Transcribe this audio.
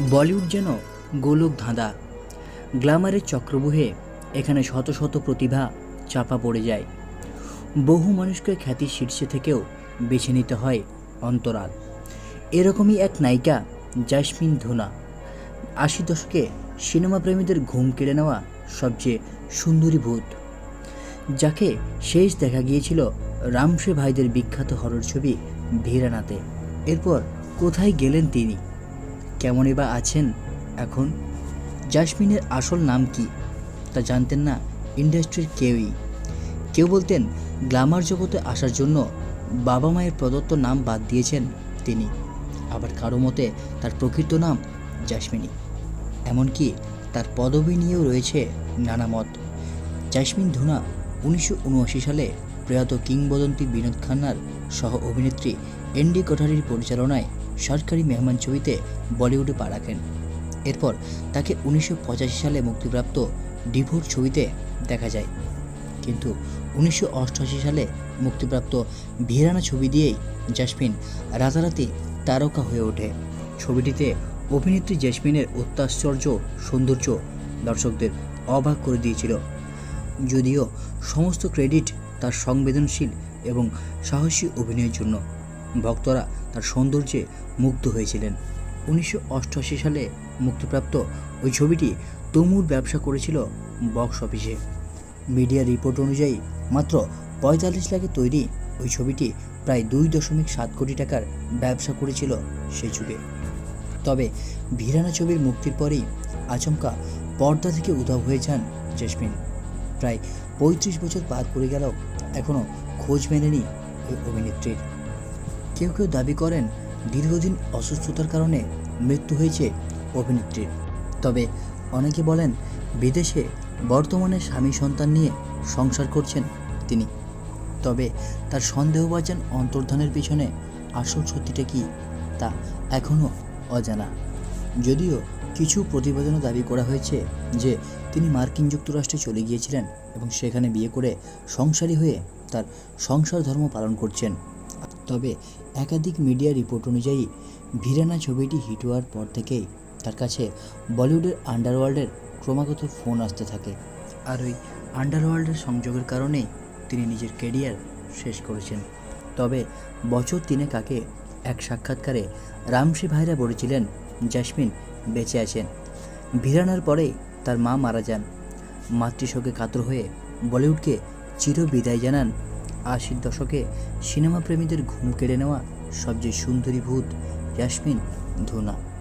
বলিউড যেন গোলক ধাঁধা। গ্ল্যামারের চক্রবুহে এখানে শত শত প্রতিভা চাপা পড়ে যায়। বহু মানুষকে খ্যাতির শীর্ষে থেকেও বেছে নিতে হয় অন্তরাল। এরকমই এক নায়িকা জাসমিন ধুনা। আশি দশকে সিনেমা প্রেমীদের ঘুম কেড়ে নেওয়া সবচেয়ে সুন্দরী ভূত। যাকে শেষ দেখা গিয়েছিল রামসে ভাইদের বিখ্যাত হরর ছবি ভিরানাতে। এরপর কোথায় গেলেন তিনি? কেমনই বা আছেন এখন? জাসমিনের আসল নাম কি? তা জানতেন না ইন্ডাস্ট্রির কেউই। কেউ বলতেন, গ্ল্যামার জগতে আসার জন্য বাবা মায়ের প্রদত্ত নাম বাদ দিয়েছেন তিনি। আবার কারও মতে, তার প্রকৃত নাম জাসমিনী। এমনকি তার পদবি নিয়েও রয়েছে নানা মত। জাসমিন ধুনা উনিশশো উনআশি সালে প্রয়াত কিংবদন্তি বিনোদ খান্নার সহ অভিনেত্রী এনডি কোঠারির পরিচালনায় সরকারি মেহমান ছবিতে বলিউডে পা রাখেন। এরপর তাকে উনিশশো পঁচাশি সালে মুক্তিপ্রাপ্ত ডিভোর ছবিতে দেখা যায়। কিন্তু উনিশশো অষ্টআশি সালে মুক্তিপ্রাপ্ত ভিরানা ছবি দিয়েই জাসমিন রাতারাতি তারকা হয়ে ওঠে। ছবিটিতে অভিনেত্রী জেসমিনের অত্যাশ্চর্য সৌন্দর্য দর্শকদের অবাক করে দিয়েছিল। যদিও সমস্ত ক্রেডিট তার সংবেদনশীল এবং সাহসী অভিনয়ের জন্য। ভক্তরা তার সৌন্দর্যে মুগ্ধ হয়েছিলেন। উনিশশো অষ্টআশি সালে মুক্তিপ্রাপ্ত ওই ছবিটি তুমুর ব্যবসা করেছিল বক্স অফিসে। মিডিয়া রিপোর্ট অনুযায়ী মাত্র পঁয়তাল্লিশ লাখে তৈরি ওই ছবিটি প্রায় দুই দশমিক সাত কোটি টাকার ব্যবসা করেছিল সে যুগে। তবে ভিরানা ছবির মুক্তির পরেই আচমকা পর্দা থেকে উধাও হয়ে যান জেসমিন। প্রায় পঁয়ত্রিশ বছর পার করে গেলেও এখনও খোঁজ মেলেনি ওই অভিনেত্রীর। কেউ কেউ দাবি করেন দীর্ঘদিন অসুস্থতার কারণে মৃত্যু হয়েছে অভিনেত্রীর। তবে অনেকে বলেন, বিদেশে বর্তমানে স্বামী সন্তান নিয়ে সংসার করছেন তিনি। তবে তার সন্দেহভাজন অন্তর্ধানের পিছনে আসল সত্যিটা কি তা এখনও অজানা। যদিও কিছু প্রতিবেদনে দাবি করা হয়েছে যে, তিনি মার্কিন যুক্তরাষ্ট্রে চলে গিয়েছিলেন এবং সেখানে বিয়ে করে সংসারী হয়ে তার সংসার ধর্ম পালন করছেন। তবে একাধিক মিডিয়া রিপোর্ট অনুযায়ী, ভিরানা ছবিটি হিট হওয়ার পর থেকেই তার কাছে বলিউডের আন্ডারওয়ার্ল্ডের ক্রমাগত ফোন আসতে থাকে। আর ওই আন্ডারওয়ার্ল্ডের সংযোগের কারণেই তিনি নিজের কেরিয়ার শেষ করেছেন। তবে বছর তিনে কাকে এক সাক্ষাৎকারে রামসি ভাইরা বলেছিলেন, জাসমিন বেঁচে আছেন। ভিরানার পরেই তার মা মারা যান। মাতৃশোকে কাতর হয়ে বলিউডকে চির বিদায় জানান আশির দশকে সিনেমা প্রেমীদের ঘুম কেড়ে নেওয়া সবচেয়ে সুন্দরী ভূত জাসমিন ধুনা।